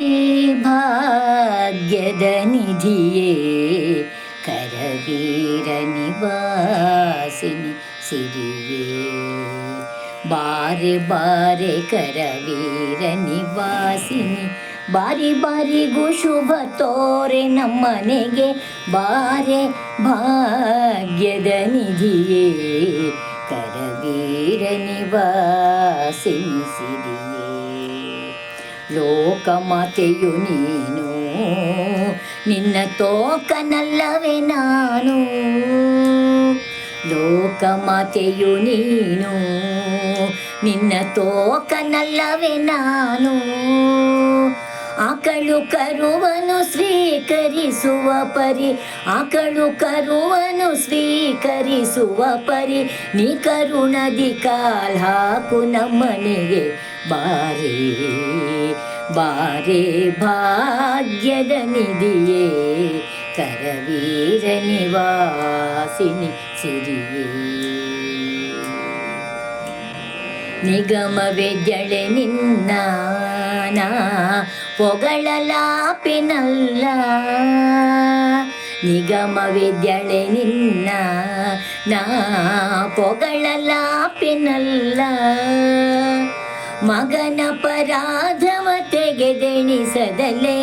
ಹೇ ಭಾಗ್ಯದ ನಿಧಿಯೇ ಕರವೀರ ನಿವಾಸಿನಿ ಸಿರಿಯೇ ಬಾರೆ ಬಾರೆ ಕರವೀರ ನಿವಾಸಿನಿ ಬಾರಿ ಬಾರಿಗೂ ಶುಭ ತೋರೆ ನಮ್ಮನೆಗೆ ಬಾರೆ ಭಾಗ್ಯದ ನಿಧಿಯೇ ಕರವೀರ ನಿವಾಸಿನಿ ಸಿರಿಯೇ ಲೋಕಮಾತೆಯು ನೀನು, ನಿನ್ನ ತೋಕನಲ್ಲವೇ ನಾನು. ಲೋಕಮಾತೆಯು ನೀನು, ನಿನ್ನ ತೋಕನಲ್ಲವೇ ನಾನು. ಆಕಳು ಕರುವನು ಸ್ವೀಕರಿಸುವ ಪರಿ, ಆಕಳು ಕರುವನು ಸ್ವೀಕರಿಸುವ ಪರಿ, ನೀ ಕರುಣದಿ ಕಾಲ್ ಹಾಕು ನಮ್ಮನೆಗೆ. ಬಾರೇ ಬಾರೇ ಭಾಗ್ಯದ ನಿಧಿಯೇ, ಕರವೀರ ನಿವಾಸಿನಿ ಸಿರಿಯೇ. ನಿಗಮವೇ ಜಳೆ ನಿನ್ನ ಪೊಗಳಲಾಪಿನಲ್ಲ ನಿಗಮ ಜಳೆ ನಿನ್ನ ನಾ ಪೊಗಳಲಾಪಿನಲ್ಲ ಮಗನ ಪರಾಧವ ತೆಗೆದೆಣಿಸದಲೆ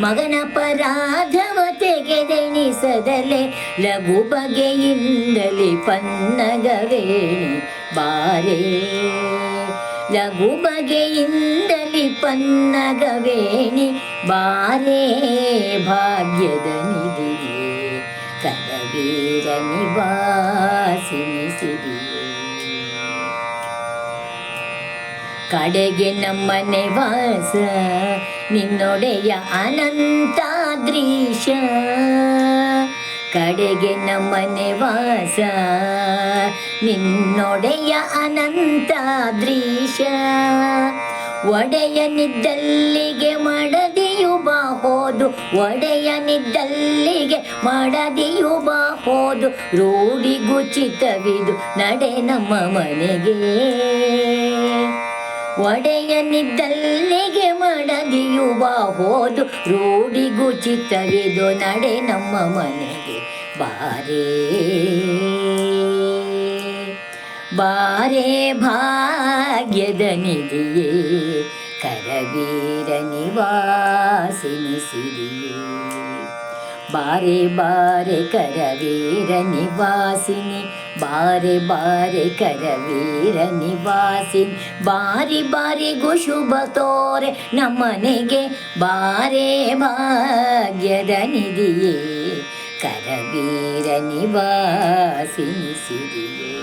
ಮಗನ ಪರಾಧವ ತೆಗೆದೆಣಿಸದಲೆ ಲಘು ಬಗೆಯಿಂದಲೇ ಪನ್ನಗವೇಣಿ ಬಾರೆ. ಲಘು ಬಗೆಯಿಂದಲಿ ಪನ್ನಗವೇಣಿ ಬಾರೇ, ಭಾಗ್ಯದ ನಿಧಿಗೆ ಕರವೀರ ನಿವಾಸಿನಿ ಸಿರಿಯೇ ಕಡೆಗೆ ನಮ್ಮನೆ ವಾಸ, ನಿನ್ನೊಡೆಯ ಅನಂತಾದ್ರೀಶ ಕಡೆಗೆ ನಮ್ಮನೆ ವಾಸ, ನಿನ್ನೊಡೆಯ ಅನಂತಾದ್ರೀಶ ಒಡೆಯನಿದ್ದಲ್ಲಿಗೆ ಮಡದಿಯು ಬಾಹೋದು ಒಡೆಯನಿದ್ದಲ್ಲಿಗೆ ಮಡದಿಯು ಬಾ ಹೋದು ರೂಢಿಗುಚಿತವಿದು ನಡೆ ನಮ್ಮ ಮನೆಗೆ. ಒಡೆಯನಿದ್ದಲ್ಲಿಗೆ ಮಡದಿಯುವ ಹೋದು ರೂಢಿಗೂ ಚಿತ್ತವಿದು ನಡೆ ನಮ್ಮ ಮನೆಗೆ ಬಾರೇ. ಬಾರೇ ಭಾಗ್ಯದ ನಿಧಿಯೇ, ಕರವೀರ ನಿವಾಸಿನಿ ಸಿರಿಯೇ ಬಾರೆ ಬಾರೆ ಕರವೀರ ನಿವಾಸಿನಿ, ಬಾರೆ ಬಾರೆ ಕರವೀರ ನಿವಾಸಿನಿ, ಬಾರಿ ಬಾರಿ ಶುಭ ತೋರೆ ನಮ್ಮನೆಗೆ ಬಾರೆ ಭಾಗ್ಯದ ನಿಧಿಯೇ, ಕರವೀರ ನಿವಾಸಿನಿ ಸಿರಿಯೇ,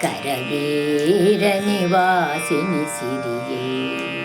ಕರವೀರ ನಿವಾಸಿನಿ ಸಿರಿಯೇ.